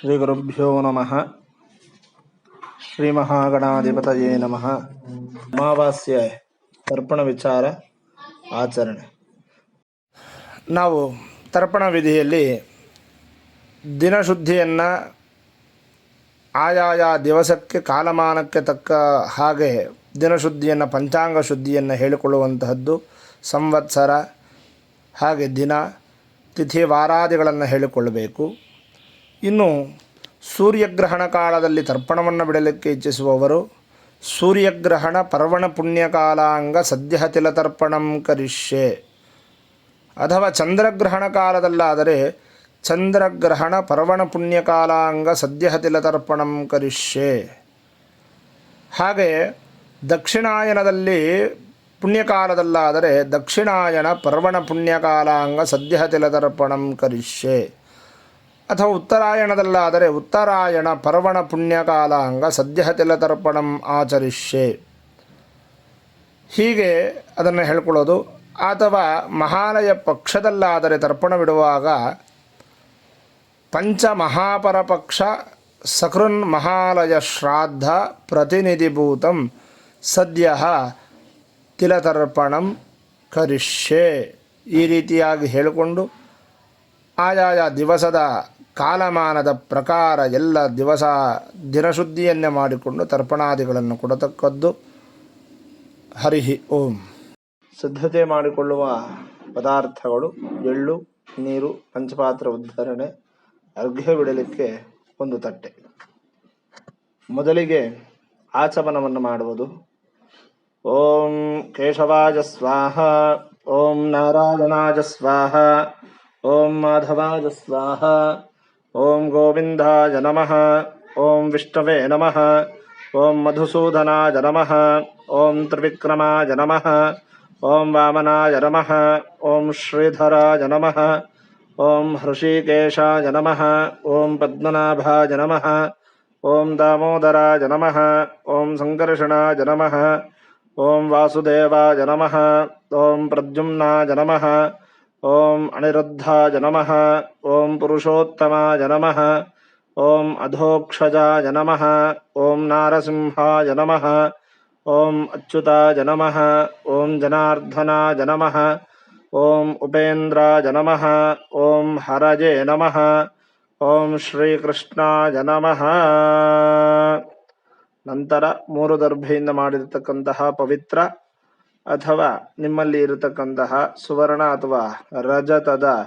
ಶ್ರೀಗುರುಭ್ಯೋ ನಮಃ ಶ್ರೀ ಮಹಾಗಣಾಧಿಪತಯೇ ನಮಃ ಅಮಾವಾಸ್ಯೆ ತರ್ಪಣ ವಿಚಾರ ಆಚರಣೆ ನಾವು ತರ್ಪಣ ವಿಧಿಯಲ್ಲಿ ದಿನಶುದ್ಧಿಯನ್ನು ಆಯಾಯ ದಿವಸಕ್ಕೆ, ಕಾಲಮಾನಕ್ಕೆ ತಕ್ಕ ಹಾಗೆ ದಿನಶುದ್ಧಿಯನ್ನು, ಪಂಚಾಂಗ ಶುದ್ಧಿಯನ್ನು ಹೇಳಿಕೊಳ್ಳುವಂತಹದ್ದು ಸಂವತ್ಸರ, ಹಾಗೆ ದಿನ, ತಿಥಿ ವಾರಾದಿಗಳನ್ನು ಹೇಳಿಕೊಳ್ಳಬೇಕು. ಇನ್ನು ಸೂರ್ಯಗ್ರಹಣ ಕಾಲದಲ್ಲಿ ತರ್ಪಣವನ್ನು ಬಿಡಲಿಕ್ಕೆ ಇಚ್ಛಿಸುವವರು, ಸೂರ್ಯಗ್ರಹಣ ಪರ್ವಣ ಪುಣ್ಯಕಾಲಾಂಗ ಸದ್ಯ ತಿಲತರ್ಪಣಂ ಕರಿಷ್ಯೆ. ಅಥವಾ ಚಂದ್ರಗ್ರಹಣ ಕಾಲದಲ್ಲಾದರೆ ಚಂದ್ರಗ್ರಹಣ ಪರ್ವಣ ಪುಣ್ಯಕಾಲಾಂಗ ಸದ್ಯ ತಿಲತರ್ಪಣಂ ಕರಿಷ್ಯೆ. ಹಾಗೆ ದಕ್ಷಿಣಾಯನದಲ್ಲಿ ಪುಣ್ಯಕಾಲದಲ್ಲಾದರೆ ದಕ್ಷಿಣಾಯನ ಪರ್ವಣ ಪುಣ್ಯಕಾಲಾಂಗ ಸದ್ಯ ತಿಲತರ್ಪಣಂ ಕರಿಷ್ಯೆ. ಅಥವಾ ಉತ್ತರಾಯಣದಲ್ಲಾದರೆ ಉತ್ತರಾಯಣ ಪರ್ವಣ ಪುಣ್ಯಕಾಲಾಂಗ ಸದ್ಯ ತಿಲತರ್ಪಣಂ ಆಚರಿಷ್ಯೆ. ಹೀಗೆ ಅದನ್ನು ಹೇಳ್ಕೊಳ್ಳೋದು. ಅಥವಾ ಮಹಾಲಯ ಪಕ್ಷದಲ್ಲಾದರೆ ತರ್ಪಣ ಬಿಡುವಾಗ ಪಂಚ ಮಹಾಪರಪಕ್ಷ ಸಕೃನ್ ಮಹಾಲಯ ಶ್ರಾದ್ದ ಪ್ರತಿನಿಧಿಭೂತಂ ಸದ್ಯ ತಿಲತರ್ಪಣಂ ಕರಿಷ್ಯೆ. ಈ ರೀತಿಯಾಗಿ ಹೇಳಿಕೊಂಡು ಆಯಾಯ ದಿವಸದ ಕಾಲಮಾನದ ಪ್ರಕಾರ ಎಲ್ಲ ದಿವಸ ದಿನಶುದ್ಧಿಯನ್ನೇ ಮಾಡಿಕೊಂಡು ತರ್ಪಣಾದಿಗಳನ್ನು ಕೊಡತಕ್ಕದ್ದು ಹರಿಹಿ ಓಂ. ಸಿದ್ಧತೆ ಮಾಡಿಕೊಳ್ಳುವ ಪದಾರ್ಥಗಳು ಎಳ್ಳು, ನೀರು, ಪಂಚಪಾತ್ರ ಉದ್ಧರಣೆ, ಅರ್ಘ್ಯ ಬಿಡಲಿಕ್ಕೆ ಒಂದು ತಟ್ಟೆ. ಮೊದಲಿಗೆ ಆಚಮನವನ್ನು ಮಾಡುವುದು. ಓಂ ಕೇಶವಾಜ ಸ್ವಾಹ, ಓಂ ನಾರಾಯಣಾಜ ಸ್ವಾಹ, ಓಂ ಮಾಧವಾಜ ಸ್ವಾಹ ओम गोविन्दाय नमः ॐ विष्णवे नमः ॐ मधुसूदनाय नमः ओम त्रिविक्रमाय नमः ॐ वामनाय नमः ॐ श्रीधराय नमः ॐ हृषिकेशाय नमः ॐ पद्मनाभाय नमः ॐ दामोदराय नमः ॐ सङ्कर्षणाय नमः ॐ वासुदेवाय नमः ॐ प्रद्युम्नाय नमः ಓಂ ಅನಿರುದ್ಧಾಯ ನಮಃ ಓಂ ಪುರುಷೋತ್ತಮಾಯ ನಮಃ ಓಂ ಅಧೋಕ್ಷಜಾಯ ನಮಃ ಓಂ ನಾರಸಿಂಹಾಯ ನಮಃ ಓಂ ಅಚ್ಯುತಾಯ ನಮಃ ಓಂ ಜನಾರ್ದನಾಯ ನಮಃ ಓಂ ಉಪೇಂದ್ರಾಯ ನಮಃ ಓಂ ಹರಜೆ ನಮಃ ಓಂ ಶ್ರೀಕೃಷ್ಣಾಯ ನಮಃ ನಂತರ ಮೂರು ದರ್ಭೆಯಿಂದ ಮಾಡಿರತಕ್ಕಂತಹ ಪವಿತ್ರ ಅಥವಾ ನಿಮ್ಮಲ್ಲಿ ಇರತಕ್ಕಂತಹ ಸುವರ್ಣ ಅಥವಾ ರಜತದ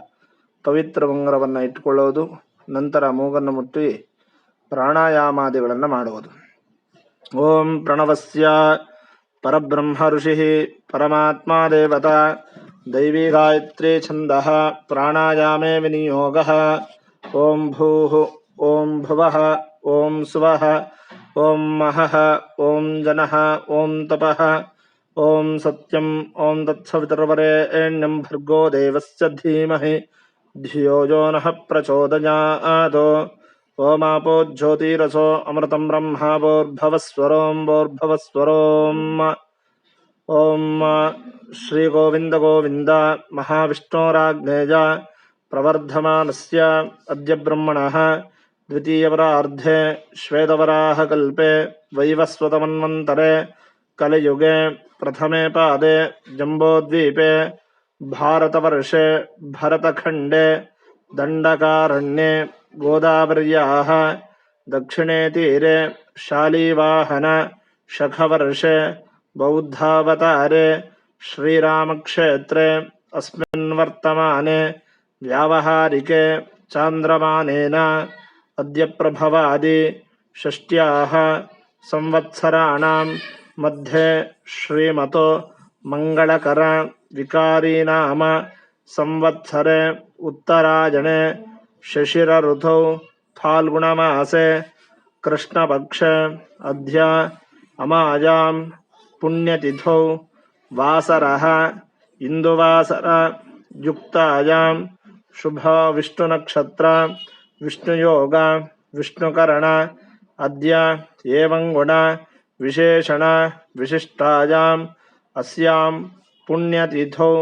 ಪವಿತ್ರ ಉಂಗುರವನ್ನು ಇಟ್ಟುಕೊಳ್ಳೋದು ನಂತರ ಮೂಗನ್ನು ಮುಟ್ಟಿ ಪ್ರಾಣಾಯಾಮಾದಿಗಳನ್ನು ಮಾಡುವುದು. ಓಂ ಪ್ರಣವಸ್ಯ ಪರಬ್ರಹ್ಮ ಋಷಿ ಪರಮಾತ್ಮ ದೇವತಾ ದೈವೀ ಗಾಯತ್ರಿ ಛಂದ ಪ್ರಾಣಾಯಾಮೇ ವಿನಿಯೋಗ. ಓಂ ಭೂ ಓಂ ಭುವ, ಓಂ ಸುವ, ಓಂ ಮಹಃ, ಓಂ ಜನಃ, ಓಂ ತಪಃ. ओम सत्यम ओम ॐ तत्सवितर्वरेण्यं भर्गो देवस्य धीमहि। धियो यो नः प्रचोदयात्। ओमापो ज्योतिरसो ओम श्री गोविंद गोविंद महाविष्णोराज्ञेय प्रवर्धमानस्य अद्य ब्रह्मणः, द्वितीयवरार्धे, श्वेतवराहकल्पे, वैवस्वतमन्वन्तरे, कलयुगे प्रथमे पादे जम्बोद्वीपे, भारतवर्षे, भरतखण्डे, दण्डकारण्ये, गोदावर्याः, दक्षिणे तीरे, शालीवाहन, शखवर्षे, बौद्धावतारे, श्रीरामक्षेत्रे अस्मिन् वर्तमाने व्यावहारिके, चान्द्रमानेन अद्य प्रभवादि षष्ट्याः संवत्सराणां मध्ये श्रीमतो मङ्गलकर विकारीनाम संवत्सरे उत्तरायणे शशिरऋतौ फाल्गुणमासे, कृष्णपक्षे अद्य अमायां पुण्यतिथौ, वासरः इन्दुवासर युक्तायां शुभ विष्णुनक्षत्र विष्णुयोग, विष्णुकरण अद्य विशेषण विशिष्टायाम् अस्यां ಪುಣ್ಯತಿಥೌ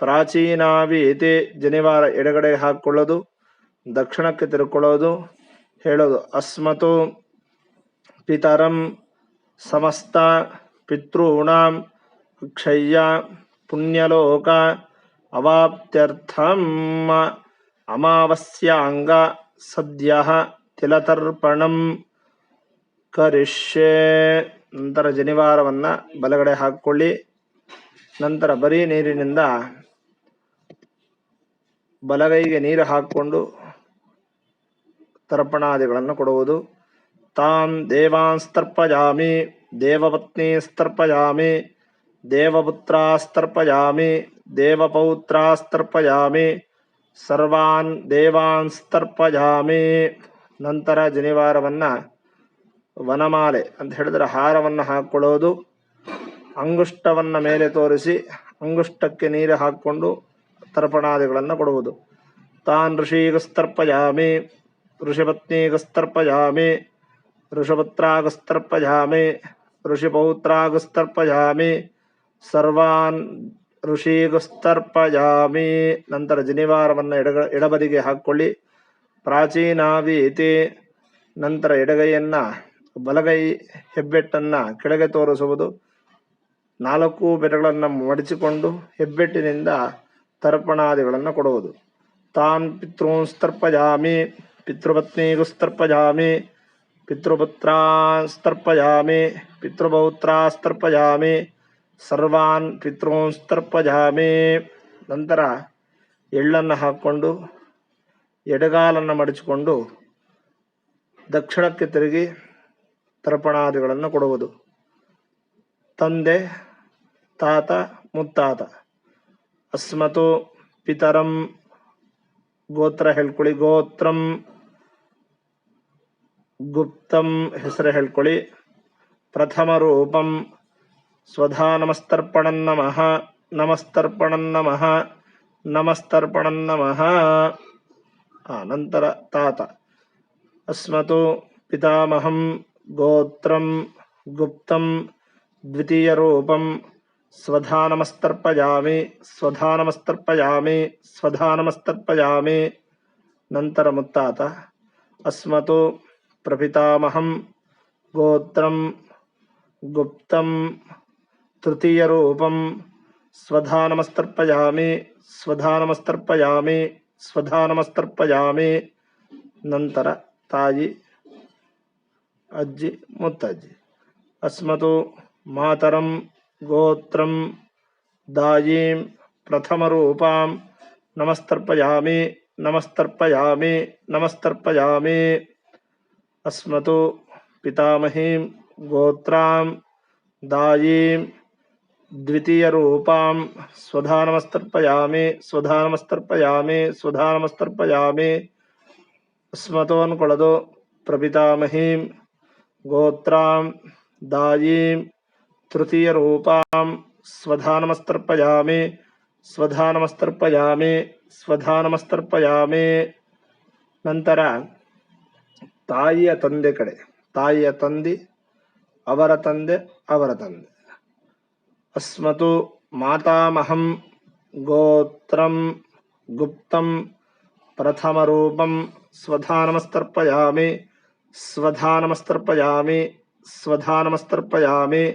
ಪ್ರಾಚೀನಾವೀತಿ ಜನಿವಾರ ಎಡಗಡೆ ಹಾಕ್ಕೊಳ್ಳೋದು ದಕ್ಷಿಣಕ್ಕೆ ತಿರ್ಕೊಳ್ಳೋದು ಹೇಳೋದು ಅಸ್ಮತು ಪಿತರಂ ಸಮಸ್ತ ಪಿತॄಣಾಂ ಅಕ್ಷಯ್ಯ ಪುಣ್ಯಲೋಕ ಅವಾಪ್ತ್ಯರ್ಥಂ ಅಮಾವಾಸ್ಯಾಂಗ ಸದ್ಯ ತಿಲತರ್ಪಣಂ ಕರಿಷ್ಯೆ ನಂತರ ಜನಿವಾರವನ್ನು ಬಲಗಡೆ ಹಾಕ್ಕೊಳ್ಳಿ ನಂತರ ಬರೀ ನೀರಿನಿಂದ ಬಲಗೈಗೆ ನೀರು ಹಾಕ್ಕೊಂಡು ತರ್ಪಣಾದಿಗಳನ್ನು ಕೊಡುವುದು. ತಾಂ ದೇವಾಂಸ್ತರ್ಪಯಾಮಿ ದೇವಪತ್ನೀಸ್ತರ್ಪಯಾಮಿ ದೇವಪುತ್ರಾಸ್ತರ್ಪಯಾಮಿ ದೇವಪೌತ್ರಾಸ್ತರ್ಪಯಾಮಿ ಸರ್ವಾನ್ ದೇವಾಂಸ್ತರ್ಪಯಾಮಿ ನಂತರ ಜನಿವಾರವನ್ನು ವನಮಾಲೆ ಅಂತ ಹೇಳಿದ್ರೆ ಹಾರವನ್ನು ಹಾಕ್ಕೊಳ್ಳೋದು ಅಂಗುಷ್ಟವನ್ನು ಮೇಲೆ ತೋರಿಸಿ ಅಂಗುಷ್ಟಕ್ಕೆ ನೀರು ಹಾಕ್ಕೊಂಡು ತರ್ಪಣಾದಿಗಳನ್ನು ಕೊಡುವುದು. ತಾನ್ ಋಷಿಗಸ್ತರ್ಪಯಾಮಿ ಋಷಿಪತ್ನಿಗಸ್ತರ್ಪಯಾಮಿ ಋಷಪುತ್ರಾಗಸ್ತರ್ಪಯಾಮಿ ಋಷಿಪೌತ್ರಾಗಸ್ತರ್ಪಯಾಮಿ ಸರ್ವಾನ್ ಋಷಿಗಸ್ತರ್ಪಯಾಮಿ ನಂತರ ಜನಿವಾರವನ್ನು ಎಡಗ ಎಡಬದಿಗೆ ಹಾಕ್ಕೊಳ್ಳಿ ಪ್ರಾಚೀನಾವೀತಿ ನಂತರ ಎಡಗೈಯನ್ನು ಬಲಗೈ ಹೆಬ್ಬೆಟ್ಟನ್ನು ಕೆಳಗೆ ತೋರಿಸುವುದು. ನಾಲ್ಕು ಬೆರಗಳನ್ನು ಮಡಚಿಕೊಂಡು ಹೆಬ್ಬೆಟ್ಟಿನಿಂದ ತರ್ಪಣಾದಿಗಳನ್ನು ಕೊಡುವುದು. ತಾನ್ ಪಿತೃಂಸ್ತರ್ಪಜಾಮಿ ಪಿತೃಪತ್ನಿಗುಸ್ತರ್ಪಜಾಮಿ ಪಿತೃಪುತ್ರಾಸ್ತರ್ಪಜಾಮಿ ಪಿತೃಪೌತ್ರಾಸ್ತರ್ಪಜಾಮಿ ಸರ್ವಾನ್ ಪಿತೃಂಸ್ತರ್ಪಜಾಮಿ ನಂತರ ಎಳ್ಳನ್ನು ಹಾಕ್ಕೊಂಡು, ಎಡಗಾಲನ್ನು ಮಡಚಿಕೊಂಡು ದಕ್ಷಿಣಕ್ಕೆ ತಿರುಗಿ ತರ್ಪಣಾದಿಗಳನ್ನು ಕೊಡುವುದು. ತಂದೆ ತಾತ ಮುತ್ತಾತ. ಅಸ್ಮತು ಪಿತರಂ ಗೋತ್ರ ಹೇಳ್ಕೊಳ್ಳಿ. ಗೋತ್ರಂ ಗುಪ್ತಂ ಹೆಸರು ಹೇಳ್ಕೊಳ್ಳಿ. ಪ್ರಥಮ ರೂಪಂ ಸ್ವಧಾ ನಮಸ್ತರ್ಪಣನ್ ನಮಃ ನಮಸ್ತರ್ಪಣನ್ ನಮಃ ನಮಸ್ತರ್ಪಣನ್ ನಮಃ. ಆ, ನಂತರ ತಾತ. ಅಸ್ಮತು ಪಿತಾಮಹಂ ಗೋತ್ರಂ ಗುಪ್ತಂ ದ್ವಿತೀಯ ರೂಪಂ ಸ್ವಧಾನಮಸ್ತರ್ಪಯಾಮಿ ಸ್ವಧಾನಮಸ್ತರ್ಪಯಾಮಿ ಸ್ವಧಾನಮಸ್ತರ್ಪಯಾಮಿ ನಂತರ ಮುತ್ತಾತ ಅಸ್ಮತು ಪ್ರಪಿತಾಮಹಂ ಗೋತ್ರಂ ಗುಪ್ತಂ ತೃತೀಯ ರೂಪಂ ಸ್ವಧಾನಮಸ್ತರ್ಪಯಾಮಿ ಸ್ವಧಾನಮಸ್ತರ್ಪಯಾಮಿ ಸ್ವಧಾನಮಸ್ತರ್ಪಯಾಮಿ ನಂತರ ತಾಯಿ అజ్ ముత్తజ్ అస్మతు మాతరం గోత్రం దాయీం ప్రథమరూపాం. నమస్తర్పయామి నమస్తర్పయామి నమస్తర్పయామి. అస్మతు పితామహీం గోత్రాం దాయీం ద్వితీయరూపాం. స్వధానమస్తర్పయామి స్వధానమస్తర్పయామి స్వధానమస్తర్పయామి. అస్మతోన్కొళదు ప్రపితామహీం ಪ್ರಪಿತಾಮಹೀಂ ಗೋತ್ರಾಂ ದಾಯೀಂ ತೃತೀಯರೂಪಾಂ ಸ್ವಧಾನಮಸ್ತರ್ಪಯಾಮಿ ಸ್ವಧಾನಮಸ್ತರ್ಪಯಾಮಿ ನಂತರ ತಾಯಿಯ ತಂದೆ ಕಡೆ, ತಾಯಿಯ ತಂದೆ, ಅವರ ತಂದೆ ಅವರ ತಂದೆ. ಅಸ್ಮತು ಮಾತಾಮಹಂ ಗೋತ್ರಂ ಗುಪ್ತಂ ಪ್ರಥಮರೂಪಂ ಸ್ವಧಾನಮಸ್ತರ್ಪಯಾಮಿ స్వధానమస్తర్పయామి స్వధానమస్తర్పయామి.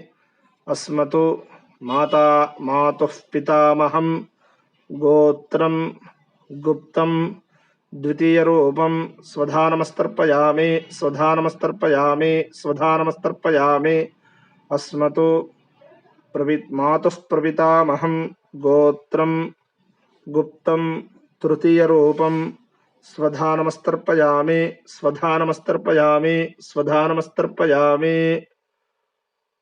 అస్మతు మాతా మాతుః పితామహం గోత్రం గుప్తం ద్వితీయరూపం స్వధానమస్తర్పయామి స్వధానమస్తర్పయామి స్వధానమస్తర్పయామి. అస్మతు ప్రవి మాతుః ప్రవితామహం గోత్రం గుప్తం తృతీయరూపం ಸ್ವಧಾನಮಸ್ತರ್ಪಯಾಮಿ ಸ್ವಧಾನಮಸ್ತರ್ಪಯಾಮಿ ಸ್ವಧಾನಮಸ್ತರ್ಪಯಾಮಿ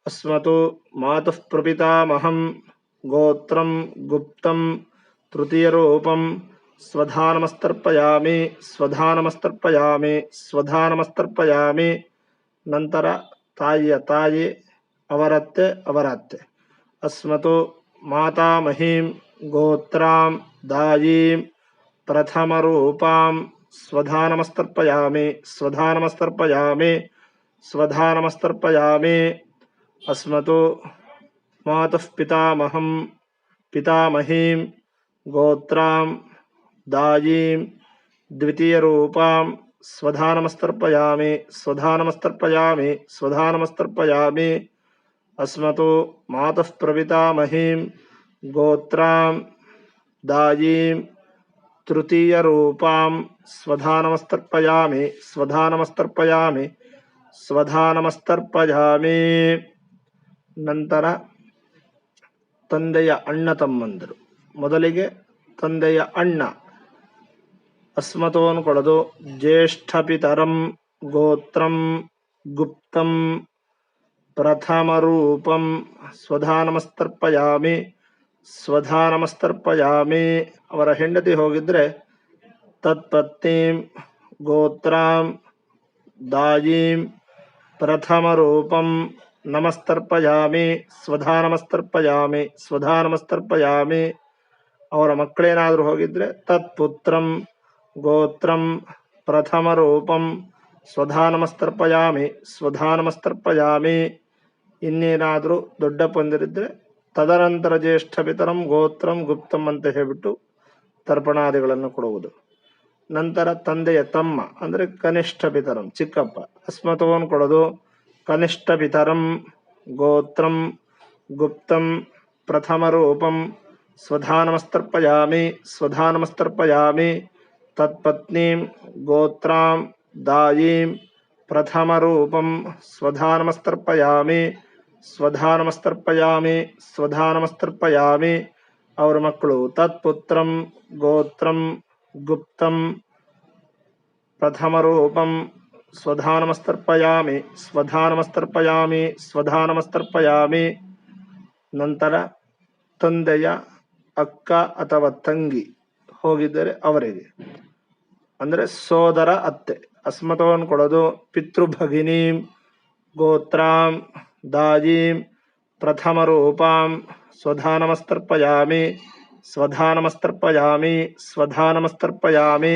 ಅಸ್ಮತು ಮಾತುಃ ಪ್ರಪಿತಾಮಹಂ ಗೋತ್ರಂ ಗುಪ್ತಂ ತೃತೀಯರೂಪಂ ಸ್ವಧಾನಮಸ್ತರ್ಪಯಾಮಿ ಸ್ವಧಾನಮಸ್ತರ್ಪಯಾಮಿ ಸ್ವಧಾನಮಸ್ತರ್ಪಯಾಮಿ ನಂತರ ತಾಯಿಯ ತಾಯಿ ಅವರತ್ತೆ ಅವರ ಅತ್ತೆ ಅಸ್ಮತು ಮಾತಾಮಹೀಂ ಗೋತ್ರಾಂ ದಾಯೀಂ प्रथम प्रथमरूपां स्वधानमस्तर्पयामि स्वधानमस्तर्पयामि स्वधानमस्तर्पयामि। अस्मतो मातुः पितामहं, पितामहीं, गोत्रां, दायीं, द्वितीयरूपां स्वधानमस्तर्पयामि स्वधानमस्तर्पयामि स्वधानमस्तर्पयामि। अस्मतो मातः प्रपितामहीं, गोत्रां, दायीं तृतीयरूपां स्वधानमस्तर्पयामि ಸ್ವಧಾನಮಸ್ತರ್ಪಯಾಮಿ ಸ್ವಧಾನಮಸ್ತರ್ಪಯಾಮಿ ನಂತರ ತಂದೆಯ ಅಣ್ಣ ತಮ್ಮಂದರು ಮೊದಲಿಗೆ ತಂದೆಯ ಅಣ್ಣ ಅಸ್ಮತೋನ್ ಕೊಡದು ಜ್ಯೇಷ್ಠಪಿತರಂ ಗೋತ್ರಂ ಗುಪ್ತಂ ಪ್ರಥಮರೂಪಂ ಸ್ವಧಾನಮಸ್ತರ್ಪಯಾಮಿ ಸ್ವಧಾನಮಸ್ತರ್ಪಯಾಮಿ. ಅವರ ಹೆಂಡತಿ ಹೋಗಿದ್ರೆ ತತ್ಪತ್ನೀಂ ಗೋತ್ರಾಂ ದಾಯೀಂ ಪ್ರಥಮರೂಪಂ ನಮಸ್ತರ್ಪಯಾಮಿ. ಸ್ವಧಾ ನಮಸ್ತರ್ಪಯಾಮಿ ಸ್ವಧಾ ನಮಸ್ತರ್ಪಯಾಮಿ ಅವರ ಮಕ್ಕಳೇನಾದರೂ ಹೋಗಿದ್ರೆ, ತತ್ಪುತ್ರಂ ಗೋತ್ರಂ ಪ್ರಥಮ ರೂಪಂ ಸ್ವಧಾ ನಮಸ್ತರ್ಪಯಾಮಿ ಸ್ವಧಾ ನಮಸ್ತರ್ಪಯಾಮಿ ಇನ್ನೇನಾದರೂ ದೊಡ್ಡ ಪಂದಿರಿದ್ರೆ ತದನಂತರ ಜ್ಯೇಷ್ಠ ಪಿತರಂ ಗೋತ್ರಂ ಗುಪ್ತಂ ಅಂತ ಹೇಳ್ಬಿಟ್ಟು ತರ್ಪಣಾದಿಗಳನ್ನು ಕೊಡುವುದು ನಂತರ ತಂದೆಯ ತಮ್ಮ ಅಂದ್ರೆ ಕನಿಷ್ಠ ಪಿತರಂ ಚಿಕ್ಕಪ್ಪ ಅಸ್ಮತೋನ್ ಕೊಡೋದು ಕನಿಷ್ಠ ಪಿತರಂ ಗೋತ್ರಂ ಗುಪ್ತಂ ಪ್ರಥಮ ರೂಪಂ ಸ್ವಧಾನಮಸ್ತರ್ಪಯಾಮಿ ಸ್ವಧಾನಮಸ್ತರ್ಪಯಾಮಿ ತತ್ಪತ್ನೀಂ ಗೋತ್ರಾಂ ದಾಯೀಂ ಪ್ರಥಮ ರೂಪಂ ಸ್ವಧಾನಮಸ್ತರ್ಪಯಾಮಿ ಸ್ವಧಾನಮಸ್ತರ್ಪಯಾಮಿ. ಅವ್ರ ಮಕ್ಕಳು ತತ್ಪುತ್ರಂ, ಗೋತ್ರಂ, ಗುಪ್ತಂ ಪ್ರಥಮ ರೂಪಂ ಸ್ವಧಾನಮಸ್ತರ್ಪಯಾಮಿ ಸ್ವಧಾನಮಸ್ತರ್ಪಯಾಮಿ ಸ್ವಧಾನಮಸ್ತರ್ಪಯಾಮಿ. ನಂತರ ತಂದೆಯ ಅಕ್ಕ ಅಥವಾ ತಂಗಿ ಹೋಗಿದ್ದರೆ ಅವರಿಗೆ. ಅಂದರೆ ಸೋದರ ಅತ್ತೆ ಅಸ್ಮತವನ್ನು ಕೊಡೋದು ಪಿತೃಭಗಿನೀಂ ಗೋತ್ರಾಂ. दायीं प्रथमरूपां स्वधानमस्तर्पयामि ಸ್ವಧಾನಮಸ್ತರ್ಪಯಾಮಿ ಸ್ವಧಾನಮಸ್ತರ್ಪಯಾಮಿ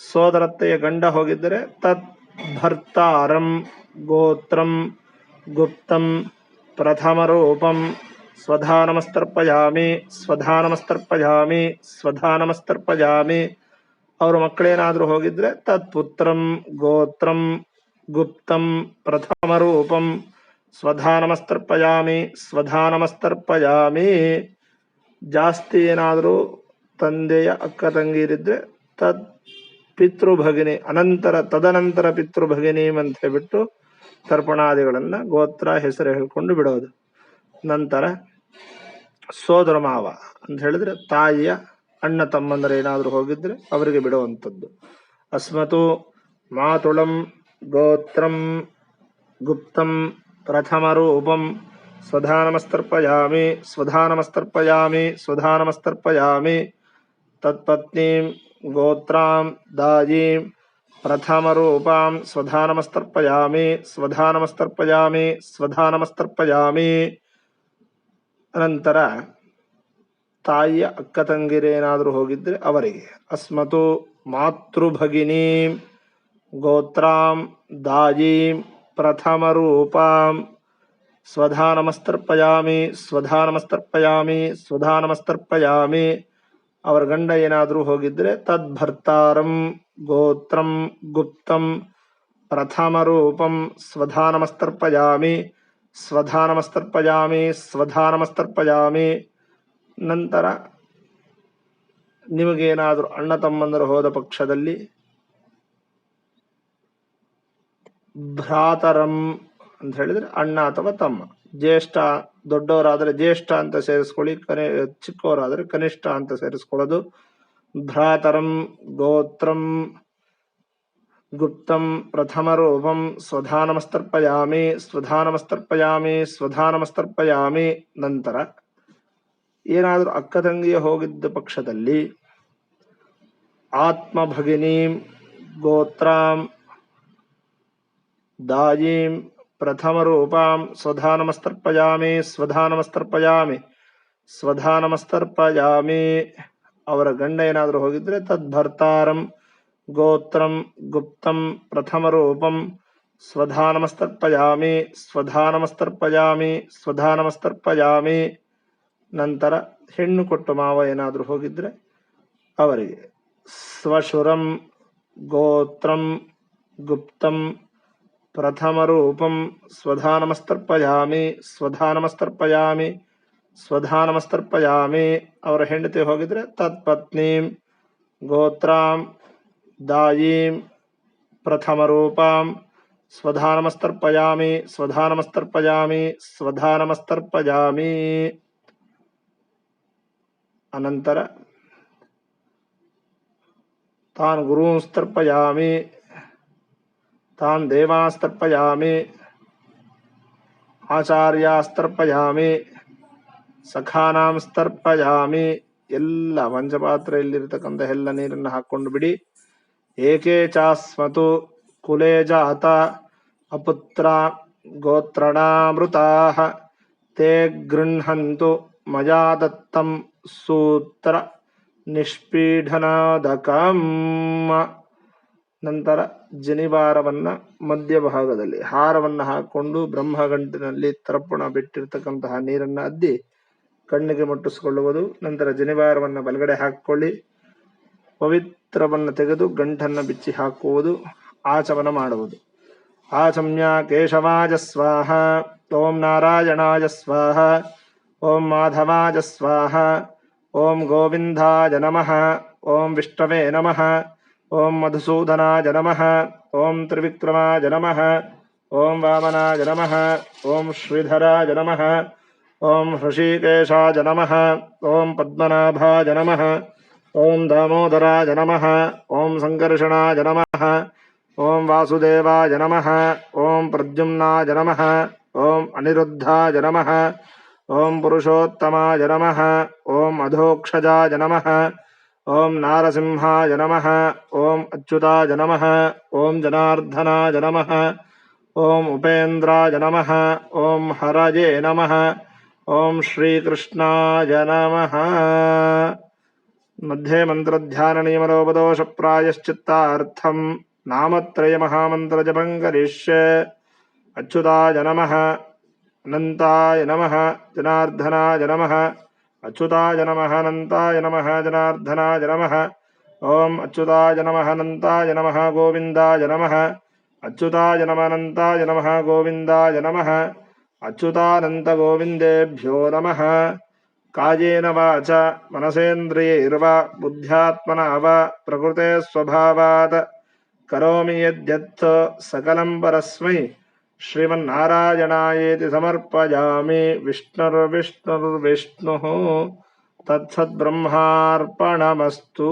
ಸೋದರತ್ತೆಯ ಗಂಡ ಹೋಗಿದ್ದರೆ ತತ್ ಭರ್ತಾರಂ ಗೋತ್ರಂ ಗುಪ್ತಂ ಪ್ರಥಮರೂಪಂ ಸ್ವಧಾನಮಸ್ತರ್ಪಯಾಮಿ ಸ್ವಧಾನಮಸ್ತರ್ಪಯಾಮಿ ಸ್ವಧಾನಮಸ್ತರ್ಪಯಾಮಿ ಅವ್ರ ಮಕ್ಕಳೇನಾದರೂ ಹೋಗಿದ್ರೆ ತತ್ಪುತ್ರಂ ಗೋತ್ರಂ ಗುಪ್ತಂ ಪ್ರಥಮರೂಪಂ ಸ್ವಧಾನಮಸ್ತರ್ಪಯಾಮಿ ಸ್ವಧಾನಮಸ್ತರ್ಪಯಾಮಿ. ಜಾಸ್ತಿ ಏನಾದರೂ ತಂದೆಯ ಅಕ್ಕ ತಂಗಿರಿದ್ರೆ ತದ್ ಪಿತೃಭಗಿನಿ, ಅನಂತರ ತದನಂತರ ಪಿತೃಭಗಿನಿ ಅಂತ ಹೇಳ್ಬಿಟ್ಟು ತರ್ಪಣಾದಿಗಳನ್ನ ಗೋತ್ರ ಹೆಸರು ಹೇಳ್ಕೊಂಡು ಬಿಡೋದು. ನಂತರ ಸೋದರ ಮಾವ ಅಂತ ಹೇಳಿದ್ರೆ ತಾಯಿಯ ಅಣ್ಣ ತಮ್ಮಂದರೆ ಏನಾದರೂ ಹೋಗಿದ್ರೆ ಅವರಿಗೆ ಬಿಡುವಂಥದ್ದು. ಅಸ್ಮತು ಮಾತುಳಂ ಗೋತ್ರಂ ಗುಪ್ತಂ प्रथमरूपं स्वधानमस्तर्पयामि स्वधानमस्तर्पयामि स्वधानमस्तर्पयामि तत्पत्नीं गोत्रां दायीं प्रथमरूपां स्वधानमस्तर्पयामि स्वधानमस्तर्पयामि स्वधानमस्तर्पयामि ಅನಂತರ ತಾಯಿಯ ಅಕ್ಕ ತಂಗಿರೇನಾದರೂ ಹೋಗಿದ್ರೆ ಅವರಿಗೆ ಅಸ್ಮತು ಮಾತೃಭಗಿನೀಂ ಗೋತ್ರಾಂ ದಾಯೀಂ ಪ್ರಥಮರೂಪಾಂ ಸ್ವಧಾನಮಸ್ತರ್ಪಯಾಮಿ ಸ್ವಧಾನಮಸ್ತರ್ಪಯಾಮಿ ಸ್ವಧಾನಮಸ್ತರ್ಪಯಾಮಿ ಅವರ ಗಂಡ ಏನಾದರೂ ಹೋಗಿದ್ರೆ ತದ್ಭರ್ತಾರಂ ಗೋತ್ರಂ ಗುಪ್ತಂ ಪ್ರಥಮ ರೂಪಂ ಸ್ವಧಾನಮಸ್ತರ್ಪಯಾಮಿ ಸ್ವಧಾನಮಸ್ತರ್ಪಯಾಮಿ ಸ್ವಧಾನಮಸ್ತರ್ಪಯಾಮಿ ನಂತರ ನಿಮಗೇನಾದರೂ ಅಣ್ಣ ತಮ್ಮಂದರು ಹೋದ ಪಕ್ಷದಲ್ಲಿ ಭ್ರಾತರಂ ಅಂತ ಹೇಳಿದ್ರೆ ಅಣ್ಣ ಅಥವಾ ತಮ್ಮ. ಜ್ಯೇಷ್ಠ ದೊಡ್ಡವರಾದ್ರೆ ಜ್ಯೇಷ್ಠ ಅಂತ ಸೇರಿಸ್ಕೊಳ್ಳಿ, ಕನಿ, ಚಿಕ್ಕವರಾದ್ರೆ ಕನಿಷ್ಠ ಅಂತ ಸೇರಿಸ್ಕೊಳ್ಳೋದು. ಭ್ರಾತರಂ ಗೋತ್ರಂ ಗುಪ್ತಂ ಪ್ರಥಮ ರೂಪಂ ಸ್ವಧಾನಮಸ್ತರ್ಪಯಾಮಿ ಸ್ವಧಾನಮಸ್ತರ್ಪಯಾಮಿ ಸ್ವಧಾನಮಸ್ತರ್ಪಯಾಮಿ ನಂತರ ಏನಾದರೂ ಅಕ್ಕ ತಂಗಿಯ ಹೋಗಿದ್ದ ಪಕ್ಷದಲ್ಲಿ ಆತ್ಮಭಗಿನೀಂ ಗೋತ್ರಾಂ दायीं प्रथमरूपां स्वधानमस्तर्पयामि ಸ್ವಧಾನಮಸ್ತರ್ಪಯಾಮಿ ಸ್ವಧಾನಮಸ್ತರ್ಪಯಾಮಿ ಅವರ ಗಂಡ ಏನಾದರೂ ಹೋಗಿದ್ರೆ ತದ್ಭರ್ತಾರಂ ಗೋತ್ರಂ ಗುಪ್ತಂ ಪ್ರಥಮ ರೂಪಂ ಸ್ವಧಾನಮಸ್ತರ್ಪಯಾಮಿ ಸ್ವಧಾನಮಸ್ತರ್ಪಯಾಮಿ ಸ್ವಧಾನಮಸ್ತರ್ಪಯಾಮಿ ನಂತರ ಹೆಣ್ಣು ಕೊಟ್ಟು ಮಾವ ಏನಾದರೂ ಹೋಗಿದ್ರೆ ಅವರಿಗೆ ಸ್ವಶುರಂ गोत्रं गुप्तं प्रथमरूपं ಸ್ವಧಾನಮಸ್ತರ್ಪಯಾಮಿ ಸ್ವಧಾನಮಸ್ತರ್ಪಯಾಮಿ ಸ್ವಧಾನಮಸ್ತರ್ಪಯಾಮಿ ಅವರ ಹೆಂಡತಿ ಹೋಗಿದ್ರೆ ತತ್ಪತ್ನೀಂ ಗೋತ್ರಾಂ ದಾಯೀಂ ಪ್ರಥಮರೂಪಾಂ ಸ್ವಧಾನಮಸ್ತರ್ಪಯಾಮಿ ಸ್ವಧಾನಮಸ್ತರ್ಪಯಾಮಿ ಸ್ವಧಾನಮಸ್ತರ್ಪಯಾಮಿ ಅನಂತರ ತಾನ್ ಗುರುಂಸ್ತರ್ಪಯಾಮಿ ತಾನ್ देवास्तर्पयामि ಆಚಾರ್ಯಾಸ್ತರ್ಪಯಾಮಿ. ಸಖಾನಾಂ ಸ್ತರ್ಪಯಾಮಿ ಎಲ್ಲ ಮಂಜಪಾತ್ರೆಯಲ್ಲಿರ್ತಕ್ಕಂಥ ಎಲ್ಲ ನೀರನ್ನು ಹಾಕ್ಕೊಂಡು ಬಿಡಿ. ಏಕೆ ಚಾಸ್ಮತು ಕುಲೇ ಜಾತ ಅಪುತ್ರ ಗೋತ್ರಣಾಮೃತಾ ತೇ ಗೃಹಂತು ಮಯಾ ದತ್ತಂ ಸೂತ್ರ ನಿಷ್ಪೀಢನಾದಕಂ ನಂತರ ಜನಿವಾರವನ್ನ ಮಧ್ಯಭಾಗದಲ್ಲಿ ಹಾರವನ್ನು ಹಾಕೊಂಡು ಬ್ರಹ್ಮಗಂಟಿನಲ್ಲಿ ತರ್ಪಣ ಬಿಟ್ಟಿರ್ತಕ್ಕಂತಹ ನೀರನ್ನ ಅದ್ದಿ ಕಣ್ಣಿಗೆ ಮುಟ್ಟಿಸಿಕೊಳ್ಳುವುದು. ನಂತರ ಜನಿವಾರವನ್ನ ಬಲಗಡೆ ಹಾಕೊಳ್ಳಿ. ಪವಿತ್ರವನ್ನು ತೆಗೆದು ಗಂಟನ್ನ ಬಿಚ್ಚಿ ಹಾಕುವುದು, ಆಚಮನ ಮಾಡುವುದು. ಆಚಮ್ಯ ಕೇಶವಾಜ ಸ್ವಾಹ, ಓಂ ನಾರಾಯಣಾಯ ಸ್ವಾಹ, ಓಂ ಮಾಧವಾಜ ಸ್ವಾಹ, ಓಂ ಗೋವಿಂದಾಯ ನಮಃ, ಓಂ ವಿಷ್ಣವೇ ನಮಃ. ओं मधुसूदना जनम ओं त्रिविक्रमा नमः ओं वामनाय नमः ओं श्रीधराय जनम ओं हृषीकेशाय जनम ओं पद्मनाभाय नमः ओं दामोदराय नमः ओं सङ्कर्षणाय जनम ओं वासुदेवाय नमः ओं प्रद्युम्नाय नमः ओं अनिरुद्धाय नमः ओं पुरुषोत्तमाय नमः ओं अधोक्षजाय नमः ॐ नारसिंहाय नमः ॐ अच्युताय नमः ॐ जनार्दनाय नमः ॐ उपेन्द्राय नमः ॐ हरये नमः ॐ श्रीकृष्णाय नमः। मध्ये मन्त्रध्याननियमलोपदोषप्रायश्चित्तार्थम् नामत्रयमहामन्त्रजपम् करिष्ये अच्युताय नमः, अनन्ताय नमः, जनार्दनाय नमः। अच्युताय नमः अनन्ताय नमः जनार्दनाय नमः। ॐ अच्युताय नमः अनन्ताय नमः गोविन्दाय नमः। अच्युताय नमः अनन्ताय नमः गोविन्दाय नमः। अच्युतानन्तगोविन्देभ्यो नमः। कायेन वाच मनसेन्द्रियैर्वा बुद्ध्यात्मना वा प्रकृते स्वभावात्। करोमि यद्यत् सकलं परस्मै। श्रीमन्नारायणायेति समर्पयामि विष्णुर्विष्णुर्विष्णुः तत्सद्ब्रह्मार्पणमस्तु।